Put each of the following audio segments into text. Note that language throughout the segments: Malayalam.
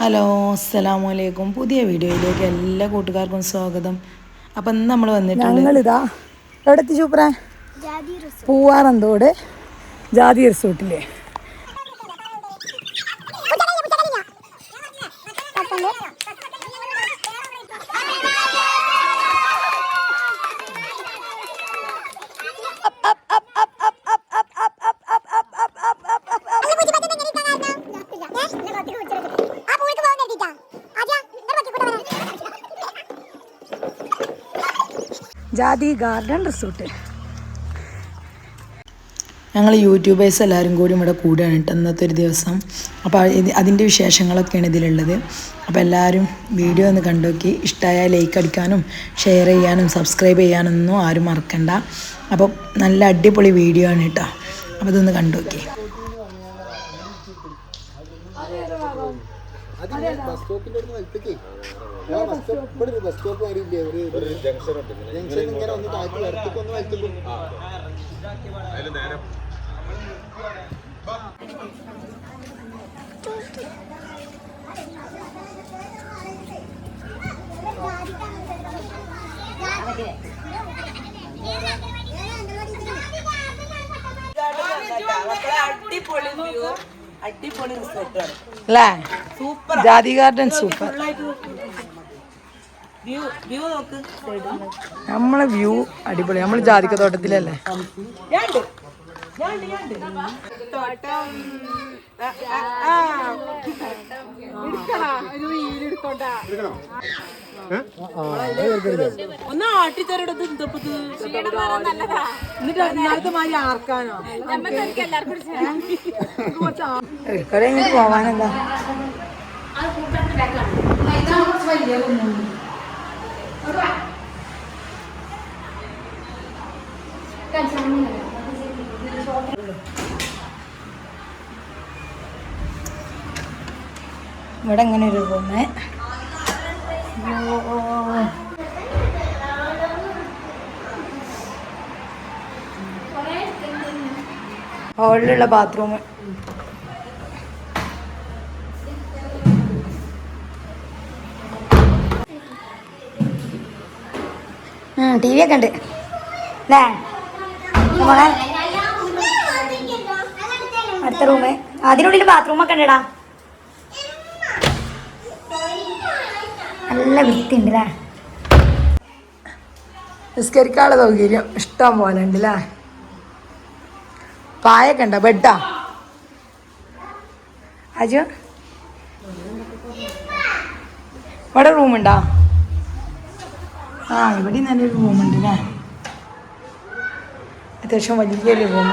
ഹലോ അസ്സലാമു അലൈക്കും. പുതിയ വീഡിയോയിലേക്ക് എല്ലാ കൂട്ടുകാർക്കും സ്വാഗതം. അപ്പം ഇന്ന് നമ്മൾ വന്നിട്ടുണ്ട് ഞങ്ങളിതാ എവിടെ എത്തി സൂപ്പറ പൂവാറന്തോട് ജാതി റിസോർട്ടില്ലേ ജാതി ഗാർഡൻ റിസോർട്ട്. ഞങ്ങൾ യൂട്യൂബേഴ്സ് എല്ലാവരും കൂടി ഇവിടെ കൂടുകയാണ് കേട്ടോ ഇന്നത്തെ ഒരു ദിവസം. അപ്പോൾ ഇത് അതിന്റെ വിശേഷങ്ങളൊക്കെയാണ് ഇതിലുള്ളത്. അപ്പോൾ എല്ലാവരും വീഡിയോ ഒന്ന് കണ്ടുനോക്കി ഇഷ്ടമായ ലൈക്ക് അടിക്കാനും ഷെയർ ചെയ്യാനും സബ്സ്ക്രൈബ് ചെയ്യാനൊന്നും ആരും മറക്കണ്ട. അപ്പോൾ നല്ല അടിപൊളി വീഡിയോ ആണ് കേട്ടോ. അപ്പോൾ ഇതൊന്ന് കണ്ടുനോക്കി. ബസ് സ്റ്റോപ്പിന്റെ അടുത്ത് ഇവിടെ ഒരു ബസ് സ്റ്റോപ്പ് വരില്ലേ ഒരു ഒരു ജംഗ്ഷൻ ഇങ്ങനെ ഒന്ന് താഴ്ത്തി വരത്തേക്ക് ഒന്ന് വലത്തേക്കും അല്ലേ? ജാതി ഗാർഡൻ സൂപ്പർ നമ്മളെ വ്യൂ അടിപൊളി. നമ്മൾ ജാതിക്ക തോട്ടത്തിലല്ലേ? ഒന്ന് ആട്ടിത്തരടത് എന്നിട്ട് ഇന്നാളത്തെ മാതിരി ആർക്കാനോ? പോവാനെന്താ? ഇവിടെ ഇങ്ങനെ ഒരു റൂമ് ഹോളിലുള്ള ബാത്റൂം ടി വി ഒക്കെ ഉണ്ട് അല്ലേ അടുത്ത റൂമ്. അതിനുള്ളിൽ ബാത്റൂം ഒക്കെ ഉണ്ടടാ. നല്ല വൃത്തിയുണ്ട് അല്ലേ നിസ്കരിക്കാനുള്ള സൗകര്യം ഇഷ്ടം പോലെ ഉണ്ട് അല്ലേ പായൊക്കെ ഉണ്ടോ? ബെഡാ അജു? ഇവിടെ റൂമുണ്ടോ ആ ഇവിടെ നല്ലൊരു റൂമുണ്ട് അല്ലേ അത്യാവശ്യം വലിയൊരു റൂം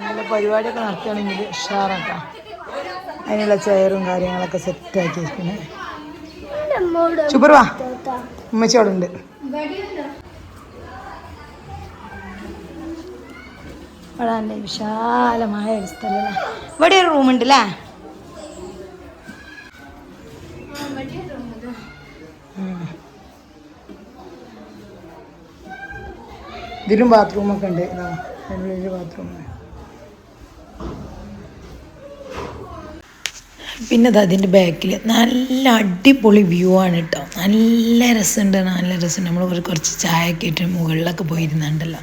നല്ല പരിപാടിയൊക്കെ നടത്തുകയാണെങ്കിൽ ഉഷാറാക്കാം അതിനുള്ള ചെയറും കാര്യങ്ങളൊക്കെ സെറ്റാക്കി വെക്കണേ. സൂപ്പർ വാ. ഉമ്മച്ചോടുണ്ട് ഇവിടെ നല്ല വിശാലമായ ഒരു സ്ഥലമല്ലേ ഇവിടെ ഒരു റൂമുണ്ട് അല്ലേ ഇതിലും ബാത്റൂമൊക്കെ ഉണ്ട്. ഇതാ അതിനുള്ളിൽ ബാത്റൂം പിന്നെ അത് അതിന്റെ ബാക്കിൽ നല്ല അടിപൊളി വ്യൂ ആണ് കേട്ടോ നല്ല രസമുണ്ട് നല്ല രസമുണ്ട്. നമ്മൾ ഒരു കുറച്ച് ചായ ഒക്കെ ഇട്ട് മുകളിലൊക്കെ പോയിരുന്നുണ്ടല്ലോ.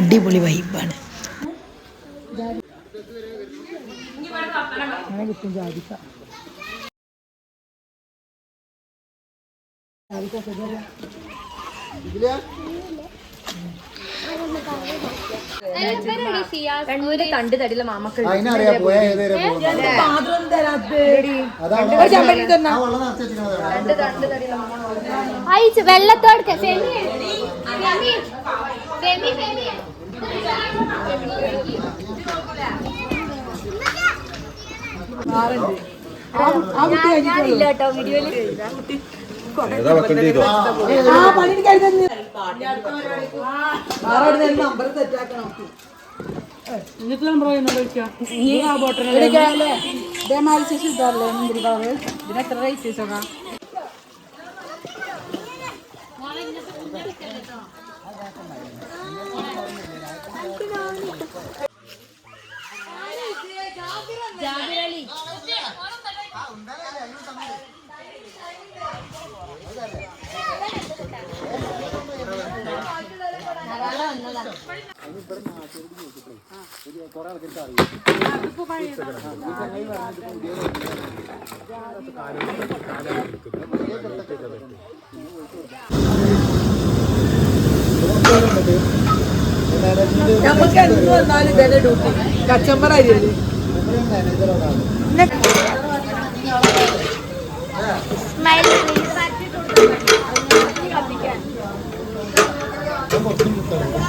അടിപൊളി വൈബാണ് കിട്ടും ജാതിക്ക. കണ്ടു മാമക്കൾ അതിനറിയാ പോയാ ഏതുവരെ ആ അയച്ചു വെള്ളത്തോട് ഫെമി ഫെമി ഫെമി ഫെമി എന്നിട്ട് നമ്പർ എന്നോട് ചോദിക്കാം ഇതേമാതിരി ശേഷം ഇതല്ലേ മുന്തിരി കളറ് ഇതിന് എത്ര റേറ്റ് ചോക്കാം ആ അലി നമുക്ക് എന്ത് വന്നാലും ഇതന്നെ ഡ്യൂട്ടി കച്ചമ്പർ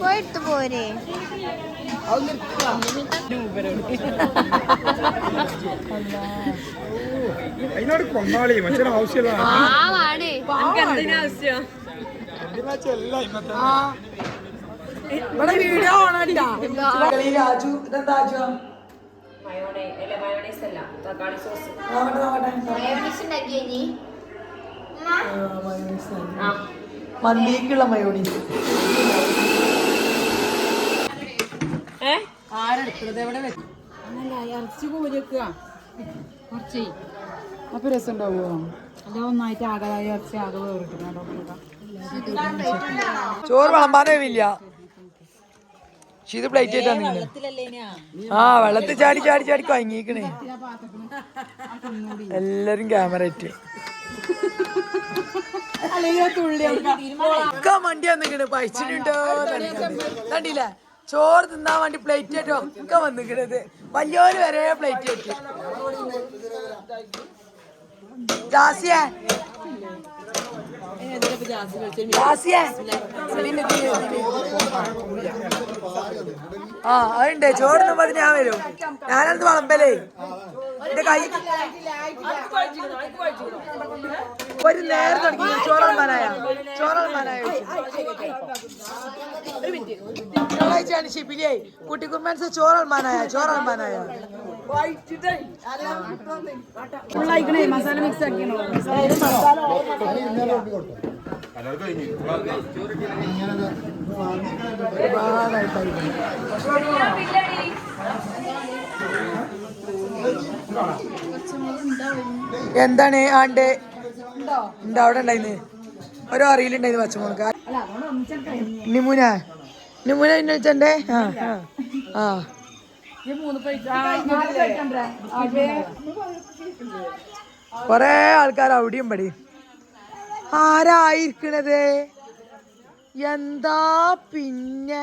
പോയിട്ട് പോരെ. അതിനോട് കൊന്നാളി മറ്റൊരു ആവശ്യമില്ല. പാവാണ്. ഇവിടെ വീഡിയോ ഓണാട്ടാ രാജു ഇതെന്താ രാജു. മന്തിക്കുള്ള മയോണീസ് ആരെടുത്തത് എവിടെ വെച്ചു? ഇറച്ചി കോരിയൊക്കെ കുറച്ചേ. അപ്പൊ രസം ഉണ്ടാവുമോ അല്ല ഒന്നായിട്ട് ആകെ ഇറച്ചി ആകെ വേറിട്ടുണ്ടോ ചോറ് വിളമ്പാനേവില്ല ഇത് പ്ലേറ്റ് ആയിട്ടാണ് ആ. വെള്ളത്തിൽ ചാടി ചാടി ചാടി കഴിഞ്ഞിരിക്കണേ എല്ലാരും ക്യാമറ ഇട്ട്. ഒക്കെ വണ്ടി വന്നിക്കണ്. പൈച്ചിട്ടുണ്ടോ കണ്ടില്ല? ചോറ് തിന്നാൻ വേണ്ടി പ്ലേറ്റ് ആയിട്ട് ഒക്കെ വന്നിക്കണത്. വലിയോര് വരെ പ്ലേറ്റ് ആയിട്ട് ജാസിയേ ആ. അതുണ്ട് ചോറിന് മതി ഞാൻ വരും ഞാനത് വളമ്പലേ എന്റെ കൈ ഒരു നേരം തുടങ്ങി ചോറന്മാനായ ചോറന്മാനായ ഞായറാഴ്ചയാണ് ഷിബിലിയെ കുട്ടിക്കുമ്മൻസ് ചോറന്മാനായ ഫുള്ളായിക്കണേ മസാല മിക്സ് ആക്കിയോ എന്താണ് ആണ്ട്? എന്താ അവിടെ ഉണ്ടായിന്ന്? ഓരോ അറിയിലുണ്ടായിരുന്നു പച്ചമുളക്. നിമുന? നിമുന ആ ആ. ആ. കൊറേ ആൾക്കാർ അവിടെയും പടി ആരായിരിക്കണത്? എന്താ പിന്നെ?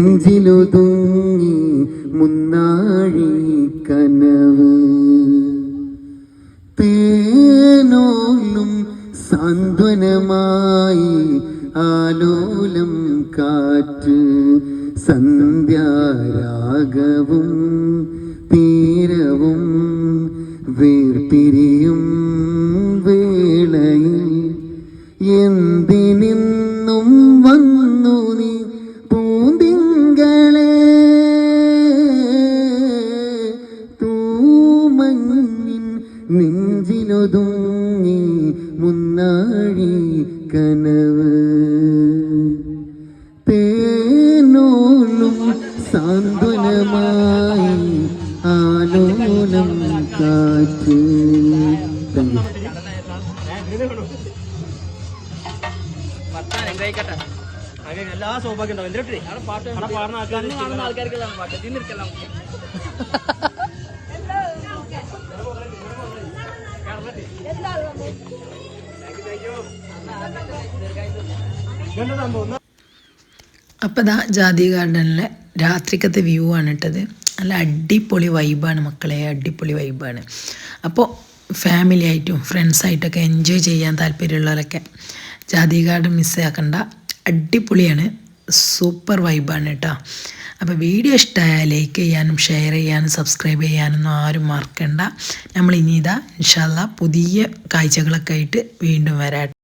നെഞ്ചിലൊതുങ്ങി മുന്നാഴി കനവ്. തേനോലും സാന്ത്വനമായി ആലോലം കാറ്റ് സന്ധ്യാരാഗവും തീരവും വേർപിരി നെഞ്ചിലൊതുങ്ങി മുന്നാഴി കനവ്. തേനോലും സാന്ത്വനമായി ആലോലം കാറ്റ്. എല്ലാ സൗഭാഗ്യം ഉണ്ടാവും. എന്തിനാ പാട്ട് പാടുന്ന ആൾക്കാർക്ക് പാട്ട്. തിന്നിരിക്കല്ലാം അപ്പോൾ ഇതാ ജാതി ഗാർഡനിലെ രാത്രിക്കത്തെ വ്യൂ ആണ് ഇട്ടത്. നല്ല അടിപൊളി വൈബാണ് മക്കളെ അടിപൊളി വൈബാണ് അപ്പോൾ ഫാമിലി ആയിട്ടും ഫ്രണ്ട്സായിട്ടൊക്കെ എൻജോയ് ചെയ്യാൻ താല്പര്യമുള്ളവരൊക്കെ ജാതി ഗാർഡൻ മിസ്സാക്കണ്ട അടിപൊളിയാണ്. സൂപ്പർ വൈബാണ് കേട്ടോ. അപ്പോൾ വീഡിയോ ഇഷ്ടമായാൽ ലൈക്ക് ചെയ്യാനും ഷെയർ ചെയ്യാനും സബ്സ്ക്രൈബ് ചെയ്യാനൊന്നും ആരും മറക്കണ്ട. നമ്മൾ ഇനി ഇതാ ഇൻഷാല്ല പുതിയ കാഴ്ചകളൊക്കെ ആയിട്ട് വീണ്ടും വരാം.